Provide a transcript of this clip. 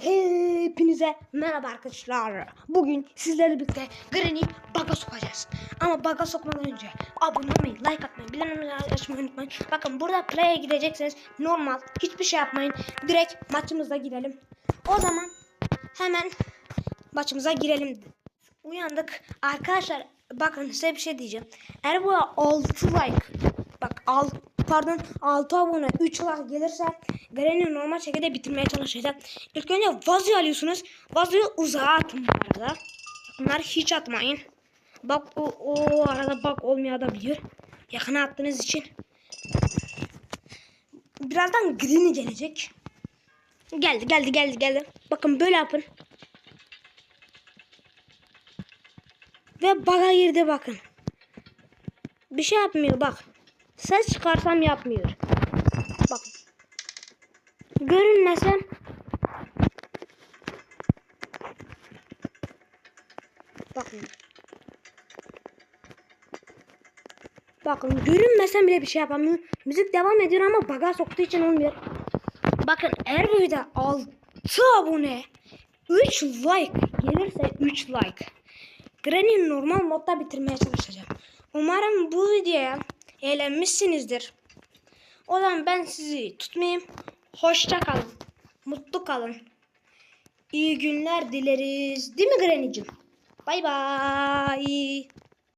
Hepinize merhaba arkadaşlar. Bugün sizlerle birlikte Granny baga sokacağız. Ama baga sokmadan önce abone olmayı, like atmayı, bildirimleri açmayı unutmayın. Bakın burada play'e gideceksiniz. Normal. Hiçbir şey yapmayın. Direkt maçımıza girelim. O zaman hemen maçımıza girelim. Uyandık. Arkadaşlar bakın size bir şey diyeceğim. Eğer bu 6 like 6 pardon 6 abone 3 like gelirse Granny normal şekilde bitirmeye çalışacağım. İlk önce vazoyu alıyorsunuz. Vazoyu uzağa atın bu arada. Bunlar hiç atmayın. Bak o, o arada bak olmayabilir. Yakına attığınız için. Birazdan Granny gelecek. Geldi geldi geldi geldi. Bakın böyle yapın. Ve baga girdi bakın. Bir şey yapmıyor bak. Ses çıkarsam yapmıyor. Bak. Görünmesem. Bakın. Bakın görünmesem bile bir şey yapamıyor. Müzik devam ediyor ama baga soktuğu için olmuyor. Bakın eğer bu video 6 abone 3 like gelirse 3 like. Granny normal modda bitirmeye çalışacağım. Umarım bu videoya eğlenmişsinizdir. O zaman ben sizi tutmayayım. Hoşça kalın. Mutlu kalın. İyi günler dileriz. Değil mi Granny'cim? Bay bay.